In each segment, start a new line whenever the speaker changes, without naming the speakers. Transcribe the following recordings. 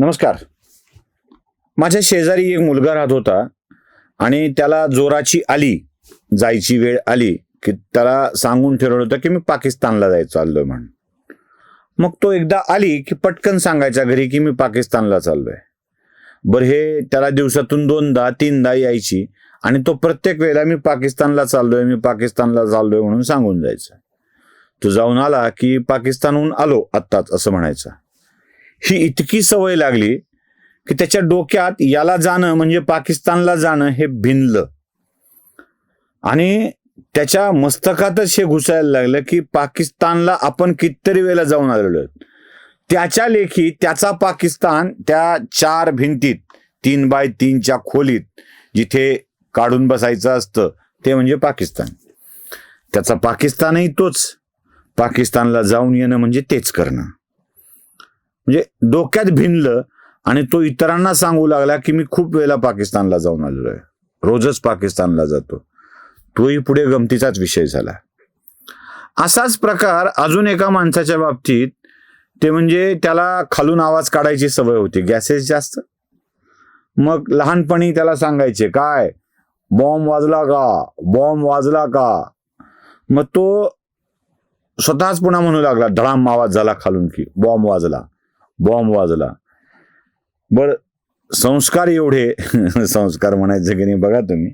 नमस्कार. माझ्या शेजारी एक मुलगा राहत होता आणि त्याला जोराची आली जायची वेळ आली की त्याला सांगून ठरवलं होतं की मी पाकिस्तानला जायचं चाललोय म्हणून. मग तो एकदा आली की पटकन सांगायच्या घरी की मी पाकिस्तानला चाललोय. बरं हे त्याला दिवसातून दोनदा तीनदा यायची आणि तो प्रत्येक वेळेला मी पाकिस्तानला चाललोय मी पाकिस्तानला चाललोय म्हणून सांगून जायचं. तो जाऊन आला की पाकिस्तानहून आलो आत्ताच असं म्हणायचं. ही इतकी सवय लागली की त्याच्या डोक्यात याला जाणं म्हणजे पाकिस्तानला जाणं हे भिनलं. आणि त्याच्या मस्तकातच हे घुसायला लागलं की पाकिस्तानला आपण कितीतरी वेळेला जाऊन आलेलो आहोत. त्याच्या लेखी त्याचा पाकिस्तान त्या चार भिंतीत तीन बाय तीनच्या खोलीत जिथे काढून बसायचं असतं ते म्हणजे पाकिस्तान. त्याचा पाकिस्तानही तोच. पाकिस्तानला जाऊन येणं म्हणजे तेच करणं. म्हणजे डोक्यात भिनलं आणि तो इतरांना सांगू लागला की मी खूप वेळेला पाकिस्तानला जाऊन आलेलो आहे. रोजच पाकिस्तानला जातो. तोही पुढे गमतीचाच विषय झाला. असाच प्रकार अजून एका माणसाच्या बाबतीत ते म्हणजे त्याला खालून आवाज काढायची सवय होती. गॅसेस जास्त? मग लहानपणी त्याला सांगायचे काय? बॉम्ब वाजला का? बॉम्ब वाजला का? मग तो स्वतःच पुन्हा म्हणू लागला धडाम आवाज झाला खालून की बॉम्ब वाजला. बॉम्ब वाजला. बर संस्कार एवढे संस्कार म्हणायचं की नाही बघा तुम्ही.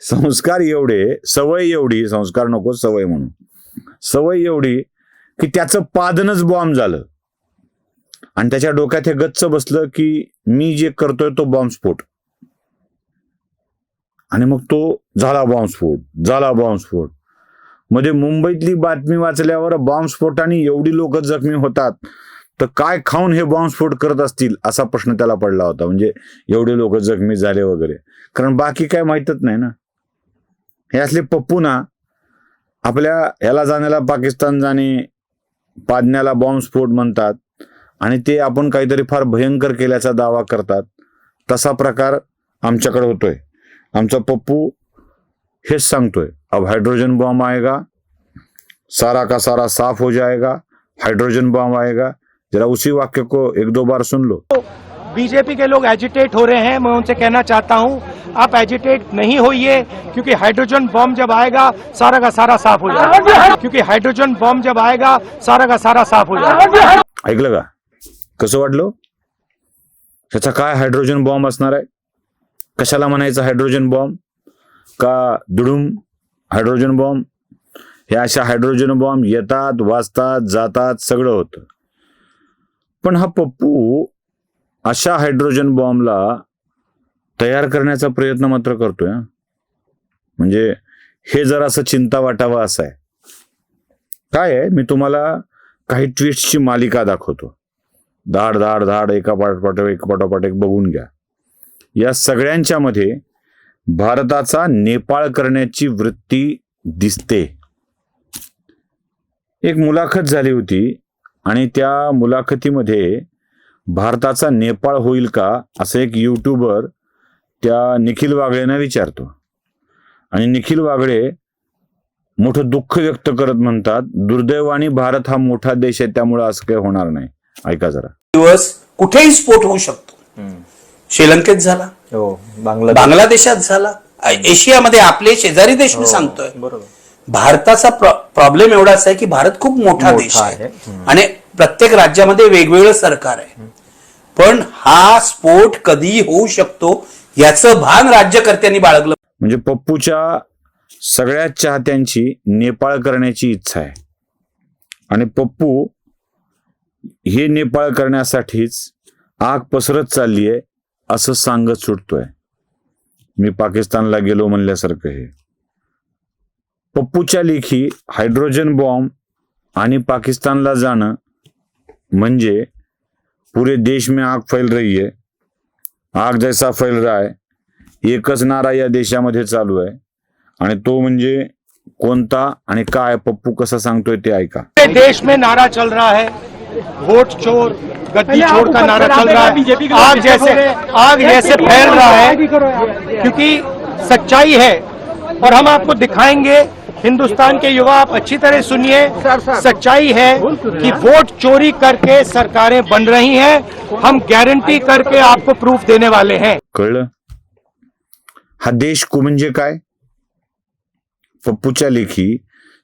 संस्कार एवढे सवय एवढी संस्कार नको सवय म्हणून. सवय एवढी की त्याचं पादनच बॉम्ब झालं. आणि त्याच्या डोक्यात हे गच्च बसलं की मी जे करतोय तो बॉम्बस्फोट आणि मग तो झाला बॉम्बस्फोट झाला बॉम्बस्फोटमध्ये मुंबईतली बातमी वाचल्यावर बॉम्बस्फोटाने एवढी लोक जखमी होतात. तर काय खाऊन हे बॉम्बस्फोट करत असतील असा प्रश्न त्याला पडला होता. म्हणजे एवढे लोक जखमी झाले वगैरे. कारण बाकी काय माहीतच नाही ना. हे असले पप्पू ना आपल्या ह्याला जाण्याला पाकिस्तान जाणे पाडण्याला बॉम्बस्फोट म्हणतात आणि ते आपण काहीतरी फार भयंकर केल्याचा दावा करतात तसा प्रकार आमच्याकडे होतोय. आमचा पप्पू हेच सांगतोय. अब हाइड्रोजन बॉम्ब आएगा सारा का सारा साफ हो जाएगा हाइड्रोजन बॉम्ब आएगा जरा उसी वाक्य को एक दो बार सुन लो।
बीजेपी के लोग एजिटेट हो रहे हैं मैं उनसे कहना चाहता हूँ आप एजिटेट नहीं होइए क्योंकि हाइड्रोजन बॉम्ब जब आएगा सारा का सारा साफ़ हो जाएगा। क्योंकि हाइड्रोजन बॉम्ब जब आएगा सारा का सारा साफ़ हो जाएगा।
ऐकलं का कसं वाटलं त्याचा काय हायड्रोजन बॉम्ब असणार आहे? कशाला म्हणायचं हायड्रोजन बॉम्ब का दुडूम हायड्रोजन बॉम्ब हे अशा हायड्रोजन बॉम्ब येतात वाजतात जातात सगळं होतं. पण हा पप्पू अशा हायड्रोजन बॉम्बला तयार करण्याचा प्रयत्न मात्र करतोय म्हणजे हे जरासं चिंता वाटावं असं आहे काय आहे? मी तुम्हाला काही ट्विट्सची मालिका दाखवतो. धाड धाड धाड एका पाठोपाठ एक पाठोपाठ एक बघून घ्या. या सगळ्यांच्या मध्ये भारताचा नेपाळ करण्याची वृत्ती दिसते. एक मुलाखत झाली होती. आणि त्या मुलाखतीमध्ये भारताचा नेपाळ होईल का असं एक युट्यूबर त्या निखिल वागळेंना विचारतो. आणि निखिल वागळे मोठं दुःख व्यक्त करत म्हणतात दुर्दैवाने भारत हा मोठा देश आहे त्यामुळे असं काही होणार नाही. ऐका जरा.
दिवस कुठेही स्फोट होऊ शकतो. श्रीलंकेत झाला.
हो बांगलादेश.
बांगलादेशात झाला. एशियामध्ये आपले शेजारी देश मी सांगतोय.
बरोबर.
भारताचा प्रॉब्लेम एवढाच आहे की भारत खूप मोठा देश आहे. आणि प्रत्येक राज्यामध्ये वेगवेगळं सरकार आहे. पण हा स्फोट कधी होऊ शकतो याचं भान राज्यकर्त्यांनी बाळगलं.
म्हणजे पप्पूच्या सगळ्याच चाहत्यांची नेपाळ करण्याची इच्छा आहे. आणि पप्पू हे नेपाळ करण्यासाठीच आग पसरत चालली आहे असं सांगत सुटतोय. मी पाकिस्तानला गेलो म्हणल्यासारखं हे. पप्पूच्या लेखी हायड्रोजन बॉम्ब आणि पाकिस्तानला जाणं म्हणजे पूरे देश में आग फैल रही है. आग जैसा फैल रहा है. एकच नारा या देशामध्ये चालू आहे. आणि तो म्हणजे कोणता आणि काय पप्पू कसं सांगतोय ते ऐका.
देश में नारा चल रहा है. वोट चोर गद्दी चोर का नारा चल रहा है. आग जैसे आग जैसे फैल रहा है क्योंकि सच्चाई है और हम आपको दिखाएंगे हिंदुस्तान के युवा आप अच्छी तरह सुनिए। सच्चाई है कि वोट चोरी करके सरकारें बन रही हैं। हम गारंटी करके आपको प्रूफ देने वाले हैं।
कळलं? हा देश को म्हणजे काय? पप्पूच्या लेखी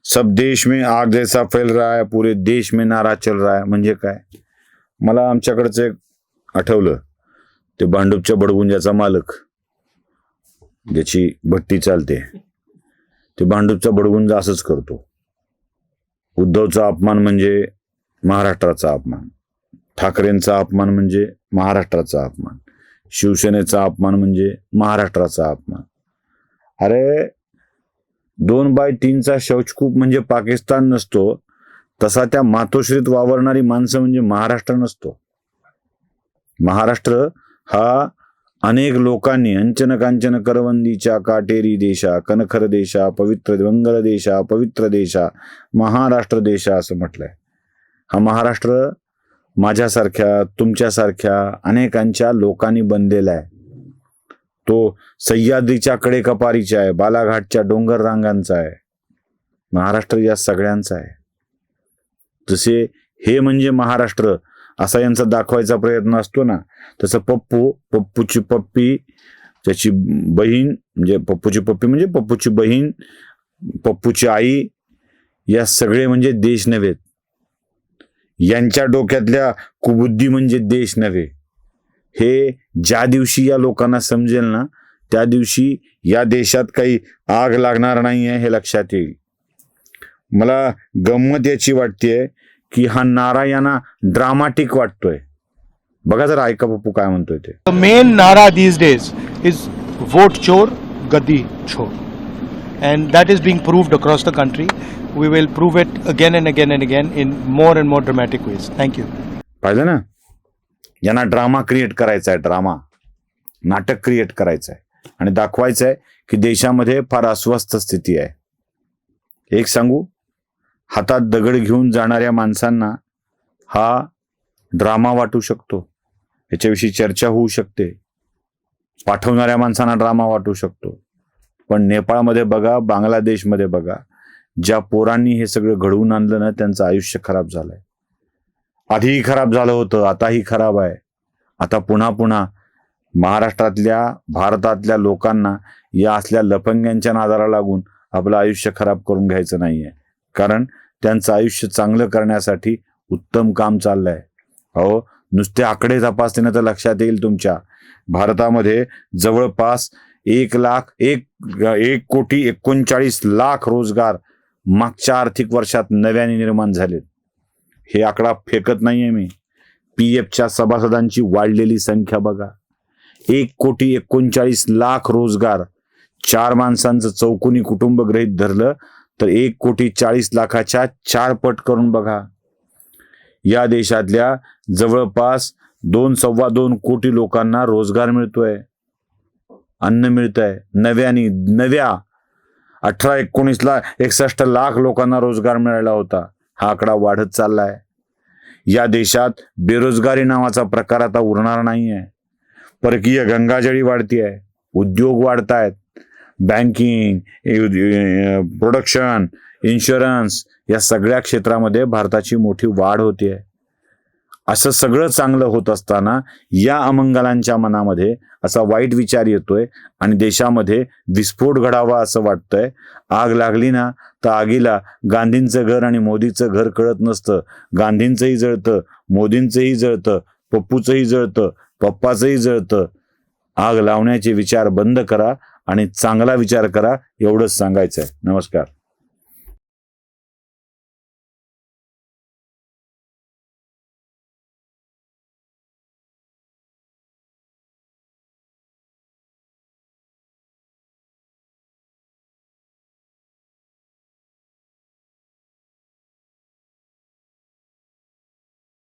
सब देश में आग जैसा फैल रहा है पूरे देश में नारा चल रहा है म्हणजे काय? मला आमच्याकडचं एक आठवलं ते भांडूपच्या बडगुंजाचा मालक ज्याची भट्टी चालते. ते भांडूपचा बडगुंज असंच करतो. उद्धवचा अपमान म्हणजे महाराष्ट्राचा अपमान. ठाकरेंचा अपमान म्हणजे महाराष्ट्राचा अपमान. शिवसेनेचा अपमान म्हणजे महाराष्ट्राचा अपमान. अरे दोन बाय तीनचा शौचकूप म्हणजे पाकिस्तान नसतो तसा त्या मातोश्रीत वावरणारी माणसं म्हणजे महाराष्ट्र नसतो. महाराष्ट्र हा अनेक लोकांनी अंचन कांचन करवंदीच्या काटेरी देशा कनखर देशा पवित्र मंगल देशा पवित्र देशा महाराष्ट्र देशा असं म्हटलंय. हा महाराष्ट्र माझ्यासारख्या तुमच्यासारख्या अनेकांच्या लोकांनी बनलेला आहे. तो सह्याद्रीच्या कडेकपारीचा आहे बालाघाटच्या डोंगर रांगांचा आहे महाराष्ट्र या सगळ्यांचा आहे. जसे हे म्हणजे महाराष्ट्र असा यांचा दाखवायचा प्रयत्न असतो ना तसं पप्पू पप्पूची पप्पी त्याची बहीण म्हणजे पप्पूची पप्पी म्हणजे पप्पूची बहीण पप्पूची आई या सगळे म्हणजे देश नव्हेत यांच्या डोक्यातल्या कुबुद्धी म्हणजे देश नव्हे. हे ज्या दिवशी या लोकांना समजेल ना त्या दिवशी या देशात काही आग लागणार नाही आहे हे लक्षात येईल. मला गंमत याची वाटतेय की हा नारा यांना ड्रामॅटिक वाटतोय. बघा जरा ऐका बापू काय म्हणतोय ते.
मेन नारा दीज डेज इज वोट चोर गदी छोर and that is being prove across the country we will prove it again and again and again in more and more dramatic ways thank you
पाहिजे ना? यांना ड्रामा क्रिएट करायचा आहे drama नाटक create करायचं आहे आणि दाखवायचं आहे की देशामध्ये फार अस्वस्थ स्थिती आहे. एक सांगू? हातात दगड घेऊन जाणाऱ्या माणसांना हा ड्रामा वाटू शकतो. याच्याविषयी चर्चा होऊ शकते. पाठवणाऱ्या माणसांना ड्रामा वाटू शकतो. पण नेपाळमध्ये बघा बांगलादेशमध्ये बघा ज्या पोरांनी हे सगळं घडवून आणलं ना त्यांचं आयुष्य खराब झालंय. आधीही खराब झालं होतं आताही खराब आहे. आता पुन्हा पुन्हा महाराष्ट्रातल्या भारतातल्या लोकांना या असल्या लफंग्यांच्या नादाला लागून आपलं आयुष्य खराब करून घ्यायचं नाहीये. कारण त्यांचं आयुष्य चांगलं करण्यासाठी उत्तम काम चाललंय. अहो नुसते आकडे तपासल्यानं तर लक्षात येईल तुमच्या. भारतामध्ये जवळपास एक लाख एक एक कोटी एकोणचाळीस लाख रोजगार मागच्या आर्थिक वर्षात नव्याने निर्माण झालेत हे आकडा फेकत नाहीये मी. पी एफच्या सभासदांची वाढलेली संख्या बघा. एक कोटी एकोणचाळीस लाख रोजगार चार माणसांचं चौकोनी कुटुंब गृहित धरलं तर एक कोटी चाळीस लाखाच्या चार पट करून बघा. या देशातल्या जवळपास दोन सव्वा दोन कोटी लोकांना रोजगार मिळतोय. अन्न मिळतंय. नव्यानी नव्या अठरा एकोणीसला एकसष्ट लाख लोकांना रोजगार मिळाला होता. हा आकडा वाढत चाललाय. या देशात बेरोजगारी नावाचा प्रकार आता उरणार नाही आहे परकीय गंगाजळी वाढती आहे उद्योग वाढतायत. बँकिंग प्रोडक्शन इन्शुरन्स या सगळ्या क्षेत्रामध्ये भारताची मोठी वाढ होते. असं सगळं चांगलं होत असताना या अमंगलांच्या मनामध्ये असा वाईट विचार येतोय आणि देशामध्ये विस्फोट घडावा असं वाटतंय. आग लागली ना तर आगीला गांधींचं घर आणि मोदीचं घर कळत नसतं. गांधींचंही जळतं मोदींचंही जळतं पप्पूचंही जळतं पप्पाचंही जळतं. आग लावण्याचे विचार बंद करा आणि चांगला विचार करा एवढंच सांगायचं आहे नमस्कार.